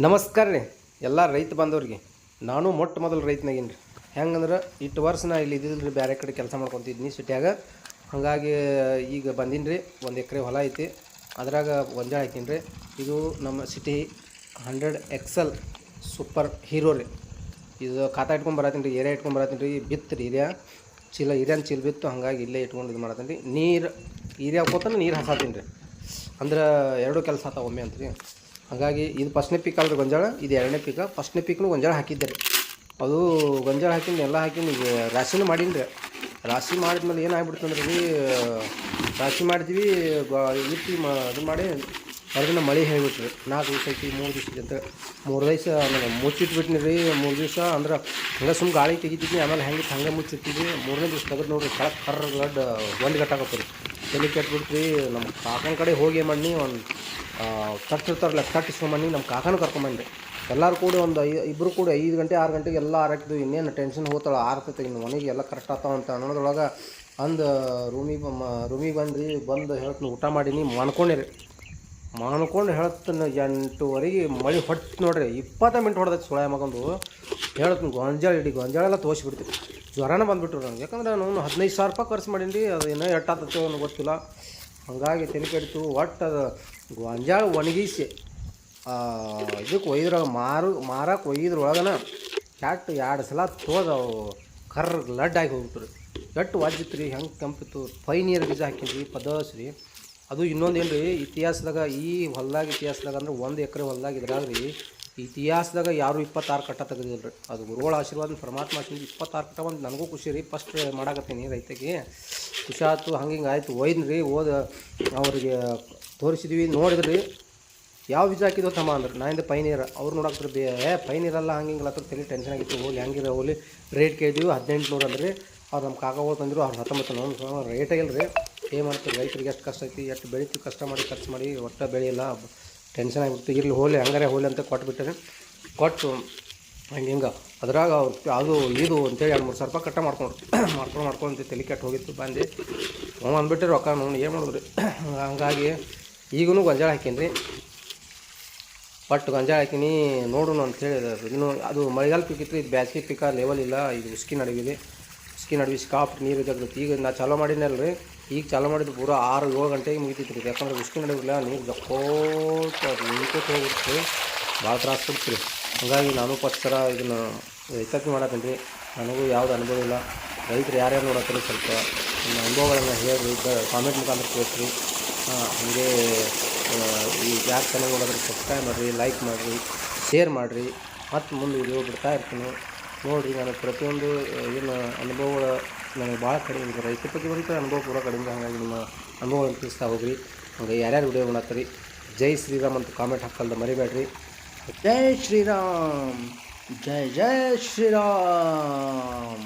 ನಮಸ್ಕಾರ ರೀ, ಎಲ್ಲ ರೈತ ಬಾಂಧವ್ರಿಗೆ ನಾನು ಮೊಟ್ಟ ಮೊದಲು ರೈತನಾಗೀನಿ ರೀ. ಹೆಂಗಂದ್ರೆ ಇಟ್ಟು ವರ್ಷ ನಾ ಇಲ್ಲಿ ಇದ್ದಿಲ್ಲ ರೀ ಬೇರೆ ಕಡೆ ಕೆಲಸ ಮಾಡ್ಕೊತಿದ್ನಿ ಸಿಟ್ಯಾಗ. ಹಾಗಾಗಿ ಈಗ ಬಂದೀನಿ ರೀ, ಒಂದು ಎಕರೆ ಹೊಲ ಐತಿ. ಅದ್ರಾಗ ಗೊಂಜಾಳ ಹಾಕೀನಿ ರೀ. ಇದು ನಮ್ಮ city hundred XL super hero ರೀ. ಇದು ಖಾತಾ ಇಟ್ಕೊಂಡು ಬರತ್ತೀನಿ ರೀ, ಏರಿಯಾ ಇಟ್ಕೊಂಡು ಬರತ್ತೀನಿ ರೀ, ಬಿತ್ತು ರೀ ಹಿರಿಯ ಚೀಲ ಹಿರಿಯನ್ ಚೀಲ ಬಿತ್ತು, ಹಾಗಾಗಿ ಇಲ್ಲೇ ಇಟ್ಕೊಂಡು ಇದು ಮಾಡತ್ತೀನಿ ರೀ. ನೀರು ಏರಿಯಾ ಹಾಕೋತಾನೆ ನೀರು ಹಾಸಾತೀನಿ ರೀ. ಅಂದ್ರೆ ಎರಡು ಕೆಲಸ ಆತ ಒಮ್ಮೆ ಅಂತ ರೀ. ಹಾಗಾಗಿ ಇದು ಫಸ್ಟ್ನೇ ಪೀಕ್ ಅಲ್ರಿ ಗೊಂಜಾಳ, ಇದು ಎರಡನೇ ಪೀಕ ಫಸ್ಟ್ನೇ ಪೀಕ್ನು ಗೊಂಜಾಳ ಹಾಕಿದ್ದೆ ರೀ. ಅದು ಗೊಂಜಾಳ ಹಾಕಿಂದು ಎಲ್ಲ ಹಾಕಿಂದು ಈಗ ರಾಶಿನೂ ಮಾಡಿನ್ರಿ. ರೀ ರಾಶಿ ಮಾಡಿದ್ಮೇಲೆ ಏನಾಗ್ಬಿಡ್ತಂದ್ರೆ ರೀ, ರಾಶಿ ಮಾಡಿದ್ವಿ ಇಟ್ಟು ಮ ಅದು ಮಾಡಿ ಹೊರಗಿನ ಮಳೆ ಹೇಳ್ಬಿಟ್ರಿ. ನಾಲ್ಕು ದಿವಸ ಐತಿ, ಮೂರು ದಿವಸ ಅಂತ ಮೂರು ದಿವಸ ಆಮೇಲೆ ಮುಚ್ಚಿಟ್ಬಿಟ್ನಿ ರೀ, ಮೂರು ದಿವಸ ಅಂದ್ರೆ ಹಂಗೆ ಸುಮ್ಮನೆ ಗಾಳಿ ತೆಗಿತಿದ್ವಿ ಆಮೇಲೆ ಹೆಂಗೆ ಹಂಗೆ ಮುಚ್ಚಿಟ್ಟಿದ್ವಿ. ಮೂರನೇ ದಿವಸ ತೆಗೆದು ನೋಡ್ರಿ, ಕಳಕ್ ಕರ್ರ ಲಡ್ ಒಂದು ಗಟ್ಟಾಕತ್ತು ರೀ. ತಲೆ ಕೆಟ್ಬಿಟ್ರಿ ನಮ್ಮ ಕಾಕನ ಕಡೆ ಹೋಗಿ ಮಣ್ಣಿ ಒಂದು ತಟ್ಟಿರ್ತಾರಲ್ಲ ಮನಿ ನಮ್ಮ ಕಾಕನ ಕರ್ಕೊಂಬಂದೆ ಎಲ್ಲರೂ ಕೂಡಿ ಒಂದು ಐ ಇಬ್ಬರು ಕೂಡಿ ಐದು ಗಂಟೆ, ಆರು ಗಂಟೆಗೆ ಎಲ್ಲ ಆರಾಕಿದ್ವು ಇನ್ನೇನು ಟೆನ್ಷನ್ ಹೋಗ್ತಾಳೆ ಆರ್ತೈತೆ ಇನ್ನು ಮನೆಗೆ ಎಲ್ಲ ಕರೆಕ್ಟ್ ಆಗ್ತಾವ ಅಂತ ಅನ್ನೋದ್ರೊಳಗೆ ಅಂದು ರೂಮಿಗೆ ರೂಮಿಗೆ ಬಂದ್ರಿ, ಬಂದು ಹೇಳ್ತೀನಿ, ಊಟ ಮಾಡೀನಿ, ಮನ್ಕೊಂಡಿರಿ. ಮಾಡ್ಕೊಂಡು ಹೇಳ್ತಾನೆ, ಎಂಟುವರೆಗೆ ಮಳೆ ಹೊಟ್ಟು ನೋಡ್ರಿ, ಇಪ್ಪತ್ತ ಮಿನಿಟ್ ಹೊಡೆದೈತೆ ಸುಳ ಮಗಂದು. ಹೇಳ್ತೀನಿ, ಗೊಂಜಾಳ ಇಡೀ, ಗೊಂಜಾಳ ಎಲ್ಲ ತೋರಿಸ್ಬಿಡ್ತೀವಿ ಜ್ವರನೇ ಬಂದುಬಿಟ್ರು ನನಗೆ ಯಾಕಂದ್ರೆ ನಾನು ಹದಿನೈದು ಸಾವಿರ ರೂಪಾಯಿ ಖರ್ಚು ಮಾಡೀನಿ ಅದು ಏನೋ ಎಟ್ಟಾಗ್ತೈತೆ ಅನ್ನೋ ಗೊತ್ತಿಲ್ಲ. ಹಾಗಾಗಿ ತಲೆ ಕೆಡ್ತು. ಒಟ್ಟು ಅದು ಗೊಂಜಾಳ ಒಣಗಿಸಿ ಇದಕ್ಕೆ ಒಯ್ದ್ರೊಳಗೆ ಮಾರು ಮಾರಕ್ಕೆ ಒಯ್ದ್ರೊಳಗನ ಕ್ಯಾಟ್ ಎರಡು ಸಲ ತೋದ ಅವು ಕರ್ರ ಆಗಿ ಹೋಗ್ಬಿಟ್ರು. ಎಟ್ಟು ವಾಜಿತ್ತು ರೀ ಹೆಂಗೆ ಕೆಂಪಿತ್ತು ಇಯರ್ ಬೀಜ ಹಾಕಿದ್ರಿ ಪದಸ್ ರೀ ಅದು ಇನ್ನೊಂದು ಏನು ರೀ ಇತಿಹಾಸದಾಗ ಈ ಹೊಲ್ದಾಗ, ಇತಿಹಾಸದಾಗ ಅಂದ್ರೆ ಒಂದು ಎಕರೆ ಹೊಲ್ದಾಗ ಇದ್ರಾಗ ರೀ, ಇತಿಹಾಸದಾಗ ಯಾರು ಇಪ್ಪತ್ತಾರು ಕಟ್ಟ ತೆಗೆದಿಲ್ಲ ರೀ ಅದು ಗುರುಗಳ ಆಶೀರ್ವಾದ ಪರಮಾತ್ಮ ಆಶೀರ್ವಾದ ಇಪ್ಪತ್ತಾರು ಕಟ್ಟ ಒಂದು ನನಗೂ ಖುಷಿ ರೀ. ಫಸ್ಟ್ ಮಾಡಾಕತ್ತೀನಿ ರೈತಗೆ ಖುಷಿ ಆಯ್ತು ಹಂಗೆ ಹಿಂಗೆ ಆಯಿತು. ಒಯ್ದು ರೀ ಓದ ಅವ್ರಿಗೆ ತೋರಿಸಿದ್ವಿ, ನೋಡಿದ್ರಿ. ಯಾವ ಬೀಜ ಹಾಕಿದ್ವು ತಮ್ಮ ಅಂದ್ರೆ. ನಾಯಿಂದ ಪೈನೀರ್ ಅವ್ರು ನೋಡಾಕ್ತಾರೆ ಬೇ ಏ ಪೈನೀರಲ್ಲ ಹಂಗೆ ಹಿಂಗೆ ಹತ್ರ ತಲೆ ಟೆನ್ಷನ್ ಆಗಿತ್ತು. ಹೋಗಿ ಹೆಂಗಿರ, ಹೋಗ್ಲಿ. ರೇಟ್ ಕೇಳಿದ್ವಿ, ಹದಿನೆಂಟು ನೂರು ಅಂದ್ರೆ. ಅವ್ರು ನಮ್ಮ ಕಾಕಗಳು ತಂದಿರು ಅವ್ರು ಹತ್ತೊಂಬತ್ತು ನೂರು ರೇಟ್ ಇಲ್ಲ ರೀ ಏನು ಮಾಡ್ತೀವಿ ರೈತರಿಗೆ ಎಷ್ಟು ಕಷ್ಟ ಐತಿ? ಎಷ್ಟು ಬೆಳಿತೀವಿ? ಕಷ್ಟ ಮಾಡಿ, ಖರ್ಚು ಮಾಡಿ, ಒಟ್ಟು ಬೆಳೆಯಲ್ಲ. ಟೆನ್ಷನ್ ಆಗಿಬಿಡ್ತು. ಇರಲಿ ಹೋಲಿ ಹಂಗಾರೆ ಹೋಗ್ಲಿ ಅಂತ ಕೊಟ್ಬಿಟ್ಟೆ ಕೊಟ್ಟು, ಹಂಗೆ ಹಿಂಗೆ ಅದ್ರಾಗ ಅದು, ಇದು ಅಂತೇಳಿ ಎರಡು ಮೂರು ಸಾವಿರ ರೂಪಾಯಿ ಕಟ್ಟ ಮಾಡ್ಕೊಂಡು ಮಾಡ್ಕೊಂಡು ಮಾಡ್ಕೊಂಡು ತಲೆ ಕೆಟ್ಟು ಹೋಗಿತ್ತು. ಬಂದು, ಹ್ಞೂ ಅಂದ್ಬಿಟ್ಟೆ ರೊಕ್ಕ ನೋಡಿ ಏನು ಮಾಡಿದ್ರಿ? ಹಂಗಾಗಿ ಈಗೂ ಗೊಂಜಾಳ ಹಾಕೀನಿ ರೀ ಬಟ್ ಗೊಂಜಾಳ ಹಾಕಿನಿ ನೋಡೋಣ ಅಂತ ಇನ್ನೂ ಅದು ಮಳೆಗಾಲ ಪಿಕ್ಕಿತ್ತು ಇದು ಬ್ಯಾಸಿಗೆ ಪಿಕ್ಕ ಲೆವೆಲ್ ಇಲ್ಲ, ಇದು ಉಸ್ಕಿ ನಡುವಿದೆ. ಉಸ್ಕಿ ನಡುವೆ ಸ್ಕಾಪ್ ನೀರು ಇದಾಗ್ತೈತಿ ಈಗ ನಾ ಚಾಲೂ ಮಾಡಿನಲ್ಲ ರೀ ಈಗ ಚಾಲೂ ಮಾಡಿದ್ದು ಪೂರ ಆರು ಏಳು ಗಂಟೆಗೆ ಮುಗಿತೈತಿ ರೀ ಯಾಕಂದ್ರೆ ಉಸ್ಕಿ ನಡುವಿಲ್ಲ, ನೀರು ಜಕ್ಕೋಟ್ ಅದು ನಿಂತೋಟ್ ಹೋಗ್ಬಿಡ್ತು ಭಾಳ ತ್ರಾಸ ಕೊಡ್ತೀರಿ ಹಾಗಾಗಿ ನಾನು ಥರ ಇದನ್ನು ರೈತಕ್ಕೆ ಮಾಡತ್ತೀನಿ ರೀ ನನಗೂ ಯಾವ್ದು ಅನುಭವ ಇಲ್ಲ. ರೈತರು ಯಾರ್ಯಾರು ನೋಡತ್ತಾರೆ ಸ್ವಲ್ಪ, ನಿಮ್ಮ ಅನುಭವಗಳನ್ನು ಹೇಳಿ ಕಾಮೆಂಟ್ ಮುಖಾಂತರ ತಿಳಿಸ್ರಿ ಹಾಗೆ ಈ ಯಾರು ಚೆನ್ನಾಗಿ ನೋಡಿದ್ರೆ ಸಬ್ಸ್ಕ್ರೈಬ್ ಮಾಡಿರಿ ಲೈಕ್ ಮಾಡಿರಿ ಶೇರ್ ಮಾಡಿರಿ. ಮತ್ತು ಮುಂದೆ ವಿಡಿಯೋ ಬಿಡ್ತಾ ಇರ್ತೀನಿ. ನೋಡಿರಿ ನಾನು ಪ್ರತಿಯೊಂದು ಏನು ಅನುಭವಗಳ ನನಗೆ ಭಾಳ ಕಡಿಮೆ ಇದೆ. ರೈತರ ಬಗ್ಗೆ ಬಂದರೆ ಅನುಭವ ಪೂರ ಕಡಿಮೆ. ಹಾಗಾಗಿ ನಿಮ್ಮ ಅನುಭವಗಳನ್ನು ತಿಳಿಸ್ತಾ ಹೋಗ್ರಿ. ಹಂಗೆ ಯಾರ್ಯಾರು ವಿಡಿಯೋ ಮಾಡತ್ತರಿ ಜೈ ಶ್ರೀರಾಮ್ ಅಂತ ಕಾಮೆಂಟ್ ಹಾಕಲ್ದ ಮರಿಬೇಡ್ರಿ. ಜೈ ಶ್ರೀರಾಮ್, ಜೈ ಜೈ ಶ್ರೀರಾಮ್.